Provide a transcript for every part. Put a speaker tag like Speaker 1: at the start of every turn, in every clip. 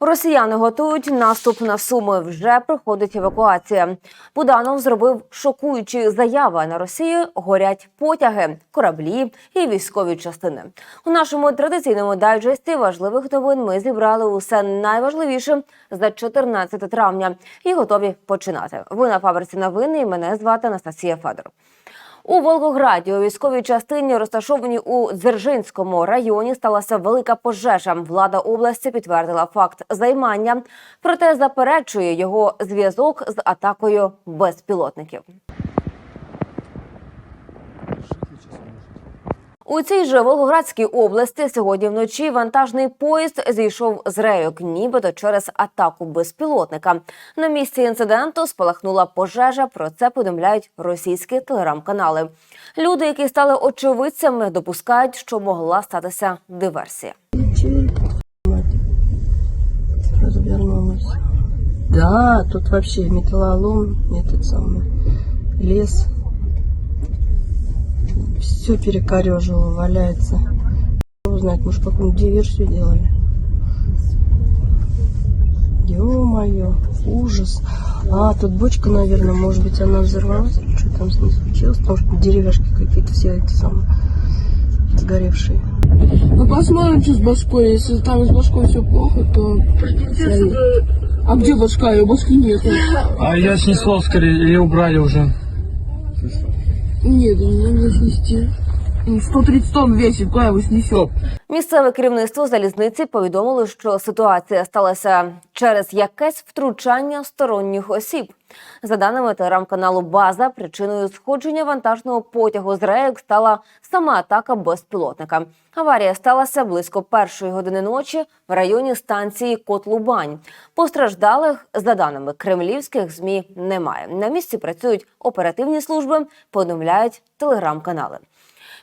Speaker 1: Росіяни готують наступ на суми. Вже проходить евакуація. Буданов зробив шокуючі заяви. На Росії горять потяги, кораблі і військові частини. У нашому традиційному дайджесті важливих новин ми зібрали усе найважливіше за 14 травня і готові починати. Ви на фабриці новини. і Мене звати Анастасія Федор. У Волгограді у військовій частині, розташованій у Дзержинському районі, сталася велика пожежа. Влада області підтвердила факт займання, проте заперечує його зв'язок з атакою безпілотників. У цій же Волгоградській області сьогодні вночі вантажний поїзд зійшов з рейок, нібито через атаку безпілотника. На місці інциденту спалахнула пожежа. Про це повідомляють російські телеграм-канали. Люди, які стали очевидцями, допускають, що могла статися диверсія.
Speaker 2: Да, тут вообще металлолом, этот самый лес. Все перекорежило, валяется. Знает, может, какую-нибудь диверсию делали. Ё-моё, ужас. А, тут бочка, наверное, может быть, она взорвалась. или Что там с ней случилось? Потому что деревяшки какие-то все эти самые сгоревшие.
Speaker 3: Ну посмотрим, что с башкой. Если там с башкой все плохо, то... А где башка? Ее башки нету.
Speaker 4: А я снесло скорее, или убрали уже.
Speaker 3: Нет, не надо снести. Он 130 тонн весит, куда его снесет?
Speaker 1: Місцеве керівництво залізниці повідомило, що ситуація сталася через якесь втручання сторонніх осіб. За даними телеграм-каналу База, причиною сходження вантажного потягу з рейок стала сама атака безпілотника. Аварія сталася близько першої години ночі в районі станції Котлубань. Постраждалих, за даними кремлівських змі, немає. На місці працюють оперативні служби, повідомляють телеграм-канали.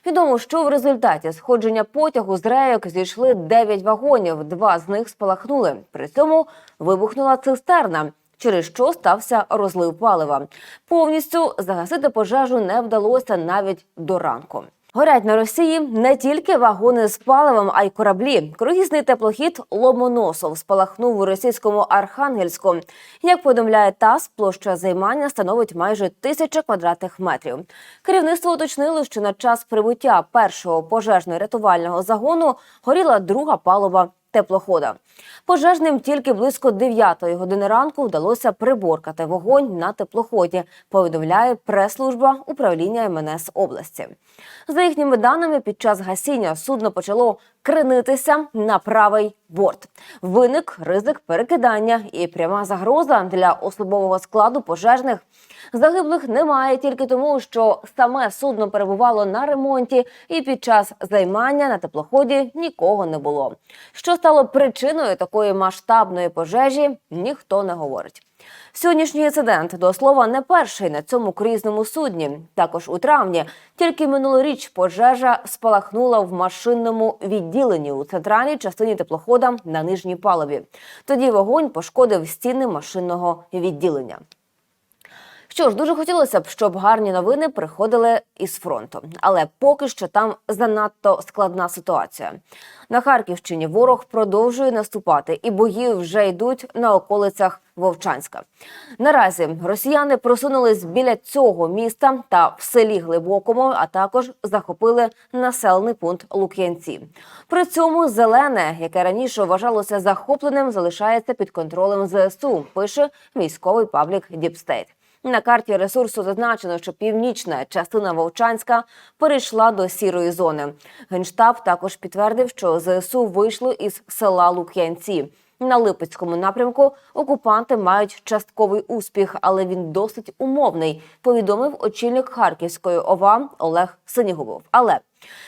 Speaker 1: Відомо, що в результаті сходження потягу з рейок зійшли 9 вагонів. Два з них спалахнули. При цьому вибухнула цистерна. Через що стався розлив палива. Повністю загасити пожежу не вдалося навіть до ранку. Горять на Росії не тільки вагони з паливом, а й кораблі. Круїзний теплохід Ломоносов спалахнув у російському Архангельську. Як повідомляє ТАСС, площа займання становить майже тисяча квадратних метрів. Керівництво уточнило, що на час прибуття першого пожежно-рятувального загону горіла друга палуба теплохода. Пожежним тільки близько 9 години ранку вдалося приборкати вогонь на теплоході, повідомляє прес-служба управління МНС області. За їхніми даними, під час гасіння судно почало кренитися на правий борт. Виник ризик перекидання і пряма загроза для особового складу пожежних. Загиблих немає тільки тому, що саме судно перебувало на ремонті, і під час займання на теплоході нікого не було. Що стало причиною такої масштабної пожежі, ніхто не говорить. Сьогоднішній інцидент до слова не перший на цьому круїзному судні. Також у травні тільки минулоріч пожежа спалахнула в машинному відділенні у центральній частині теплохода на нижній палубі. Тоді вогонь пошкодив стіни машинного відділення. Що ж, дуже хотілося б, щоб гарні новини приходили із фронту, але поки що там занадто складна ситуація. На Харківщині ворог продовжує наступати, і бої вже йдуть на околицях Вовчанська. Наразі росіяни просунулись біля цього міста та в селі Глибокому, а також захопили населений пункт Лук'янці. При цьому зелене, яке раніше вважалося захопленим, залишається під контролем ЗСУ. Пише військовий паблік Діпстейт. На карті ресурсу зазначено, що північна частина Вовчанська перейшла до сірої зони. Генштаб також підтвердив, що ЗСУ вийшло із села Лук'янці. На Липецькому напрямку окупанти мають частковий успіх, але він досить умовний. Повідомив очільник Харківської ОВА Олег Синігубов. Але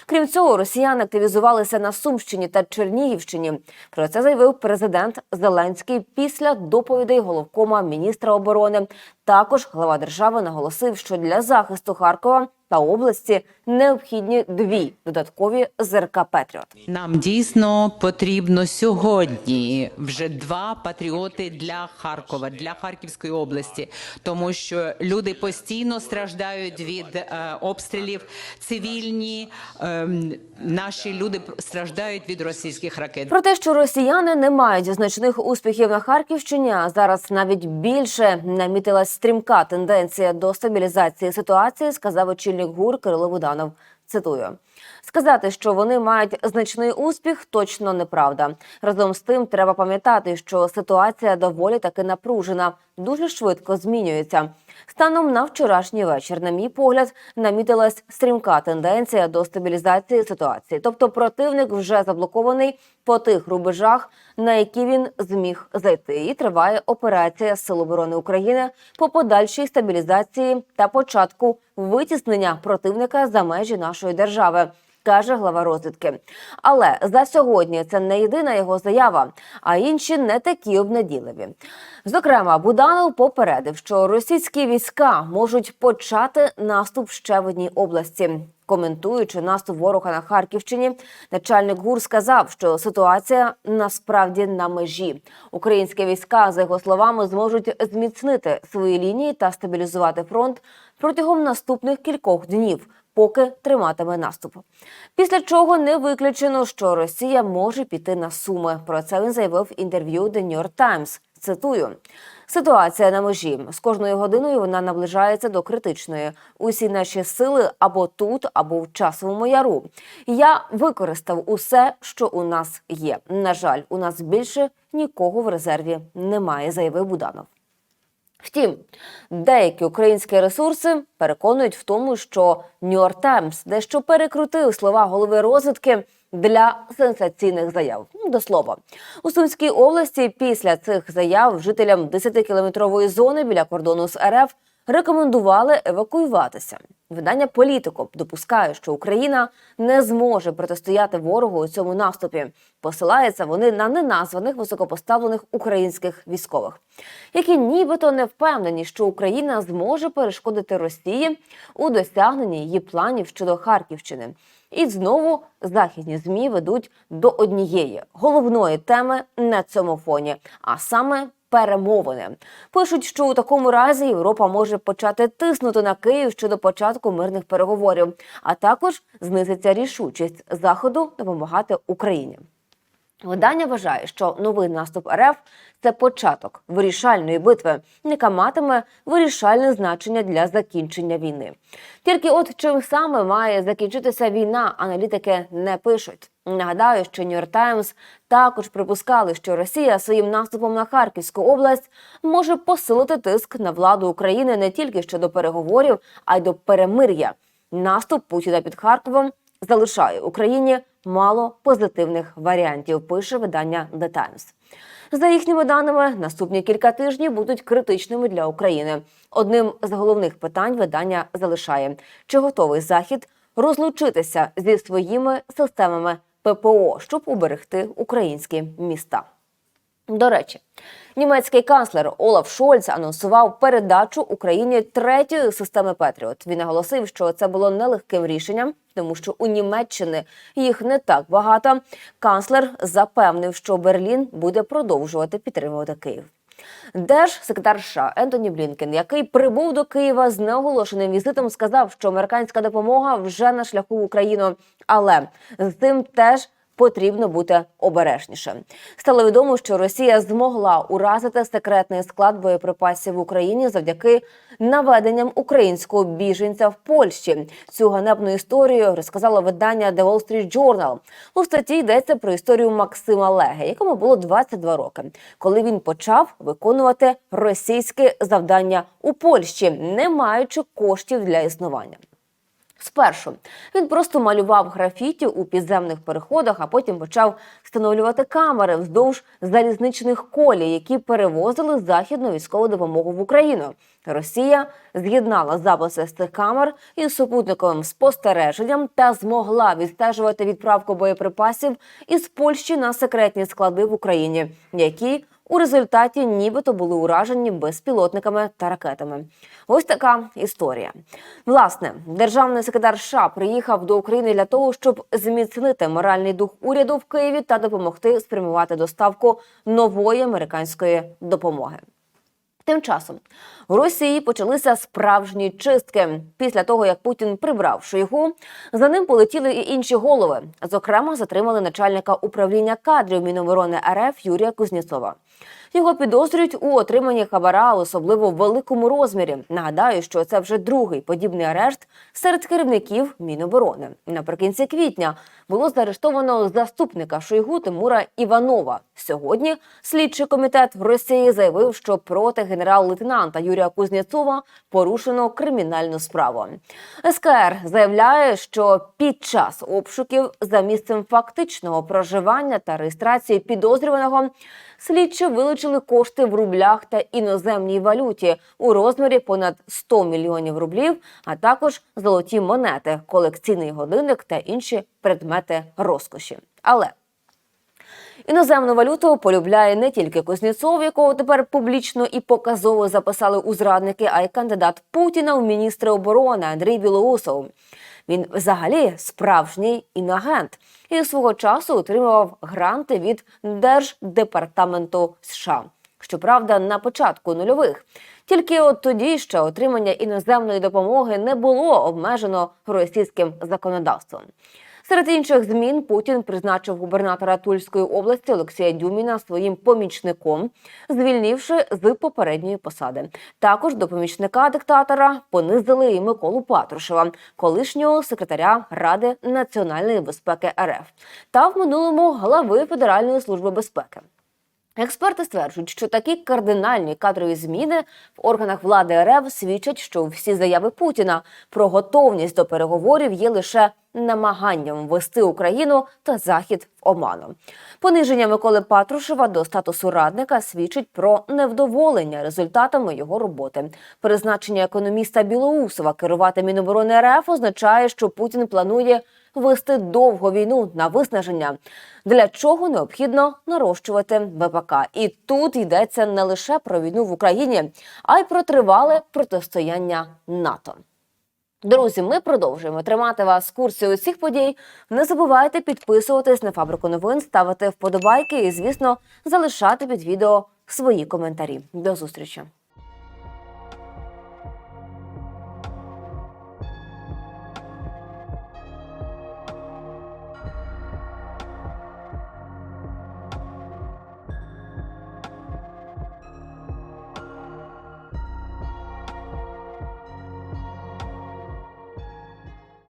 Speaker 1: Крім цього, росіяни активізувалися на Сумщині та Чернігівщині. Про це заявив президент Зеленський після доповідей головкома міністра оборони. Також глава держави наголосив, що для захисту Харкова та області необхідні дві додаткові ЗРК Петріот.
Speaker 5: Нам дійсно потрібно сьогодні вже два патріоти для Харкова, для Харківської області, тому що люди постійно страждають від е, обстрілів. Цивільні ем, наші люди страждають від російських ракет.
Speaker 1: Про те, що росіяни не мають значних успіхів на Харківщині, а зараз навіть більше намітилась стрімка тенденція до стабілізації ситуації, сказав очільник ГУР Кирило Буданов. Цитую. Сказати, що вони мають значний успіх, точно неправда. Разом з тим, треба пам'ятати, що ситуація доволі таки напружена, дуже швидко змінюється. Станом на вчорашній вечір, на мій погляд, намітилась стрімка тенденція до стабілізації ситуації. Тобто противник вже заблокований по тих рубежах, на які він зміг зайти. І триває операція Сил оборони України по подальшій стабілізації та початку витіснення противника за межі нашої держави. Каже глава розвідки. Але за сьогодні це не єдина його заява, а інші не такі обнадійливі. Зокрема, Буданов попередив, що російські війська можуть почати наступ ще в одній області. Коментуючи наступ ворога на Харківщині, начальник ГУР сказав, що ситуація насправді на межі. Українські війська, за його словами, зможуть зміцнити свої лінії та стабілізувати фронт протягом наступних кількох днів. Поки триматиме наступ, після чого не виключено, що Росія може піти на суми. Про це він заявив в інтерв'ю The New York Times. Цитую: ситуація на межі з кожною годиною вона наближається до критичної. Усі наші сили або тут, або в часовому яру. Я використав усе, що у нас є. На жаль, у нас більше нікого в резерві немає, заявив Буданов. Втім, деякі українські ресурси переконують в тому, що Нью-Йорк Таймс дещо перекрутив слова голови розвідки для сенсаційних заяв. Ну, До слова, у Сумській області після цих заяв жителям 10-кілометрової зони біля кордону з РФ рекомендували евакуюватися. Видання політико допускає, що Україна не зможе протистояти ворогу у цьому наступі. Посилаються вони на неназваних високопоставлених українських військових, які нібито не впевнені, що Україна зможе перешкодити Росії у досягненні її планів щодо Харківщини. І знову західні змі ведуть до однієї головної теми на цьому фоні, а саме перемовини. Пишуть, що у такому разі Європа може почати тиснути на Київ щодо початку мирних переговорів, а також знизиться рішучість заходу допомагати Україні. Видання вважає, що новий наступ РФ це початок вирішальної битви, яка матиме вирішальне значення для закінчення війни. Тільки от чим саме має закінчитися війна, аналітики не пишуть. Нагадаю, що York Times також припускали, що Росія своїм наступом на Харківську область може посилити тиск на владу України не тільки щодо переговорів, а й до перемир'я. Наступ Путіна під Харковом залишає Україні мало позитивних варіантів. Пише видання The Times. За їхніми даними, наступні кілька тижнів будуть критичними для України. Одним з головних питань видання залишає: чи готовий захід розлучитися зі своїми системами ППО, щоб уберегти українські міста. До речі, німецький канцлер Олаф Шольц анонсував передачу Україні третьої системи Петріот. Він наголосив, що це було нелегким рішенням, тому що у Німеччини їх не так багато. Канцлер запевнив, що Берлін буде продовжувати підтримувати Київ. Держсекретар США Ентоні Блінкен, який прибув до Києва з неоголошеним візитом, сказав, що американська допомога вже на шляху в Україну, але з цим теж потрібно бути обережніше. Стало відомо, що Росія змогла уразити секретний склад боєприпасів в Україні завдяки наведенням українського біженця в Польщі. Цю ганебну історію розказало видання The Wall Street Journal. У статті йдеться про історію Максима Леги, якому було 22 роки, коли він почав виконувати російське завдання у Польщі, не маючи коштів для існування. Спершу він просто малював графіті у підземних переходах, а потім почав встановлювати камери вздовж залізничних колій, які перевозили західну військову допомогу в Україну. Росія з'єднала записи з цих камер із супутниковим спостереженням та змогла відстежувати відправку боєприпасів із Польщі на секретні склади в Україні, які У результаті нібито були уражені безпілотниками та ракетами. Ось така історія. Власне, державний секретар США приїхав до України для того, щоб зміцнити моральний дух уряду в Києві та допомогти спрямувати доставку нової американської допомоги. Тим часом у Росії почалися справжні чистки. Після того, як Путін прибрав Шойгу, за ним полетіли і інші голови. Зокрема, затримали начальника управління кадрів Міноборони РФ Юрія Кузнєцова. Його підозрюють у отриманні хабара, особливо в великому розмірі. Нагадаю, що це вже другий подібний арешт серед керівників Міноборони. Наприкінці квітня було заарештовано заступника Шойгу Тимура Іванова. Сьогодні слідчий комітет в Росії заявив, що проти генерал-лейтенанта Юрія Кузнєцова порушено кримінальну справу. СКР заявляє, що під час обшуків за місцем фактичного проживання та реєстрації підозрюваного слідчі вилучили кошти в рублях та іноземній валюті у розмірі понад 100 мільйонів рублів, а також золоті монети, колекційний годинник та інші предмети розкоші. Але Іноземну валюту полюбляє не тільки Кузнєцов, якого тепер публічно і показово записали у зрадники, а й кандидат Путіна у міністри оборони Андрій Білоусов. Він взагалі справжній інагент і свого часу отримував гранти від Держдепартаменту США. Щоправда, на початку нульових. Тільки от тоді ще отримання іноземної допомоги не було обмежено російським законодавством. Серед інших змін Путін призначив губернатора Тульської області Олексія Дюміна своїм помічником, звільнивши з попередньої посади. Також до помічника диктатора понизили і Миколу Патрушева, колишнього секретаря Ради національної безпеки РФ, та в минулому глави Федеральної служби безпеки. Експерти стверджують, що такі кардинальні кадрові зміни в органах влади РФ свідчать, що всі заяви Путіна про готовність до переговорів є лише намаганням ввести Україну та Захід в оману. Пониження Миколи Патрушева до статусу радника свідчить про невдоволення результатами його роботи. Призначення економіста Білоусова керувати Міноборони РФ означає, що Путін планує вести довгу війну на виснаження, для чого необхідно нарощувати ВПК. І тут йдеться не лише про війну в Україні, а й про тривале протистояння НАТО. Друзі, ми продовжуємо тримати вас в курсі усіх подій. Не забувайте підписуватись на фабрику новин, ставити вподобайки і, звісно, залишати під відео свої коментарі. До зустрічі.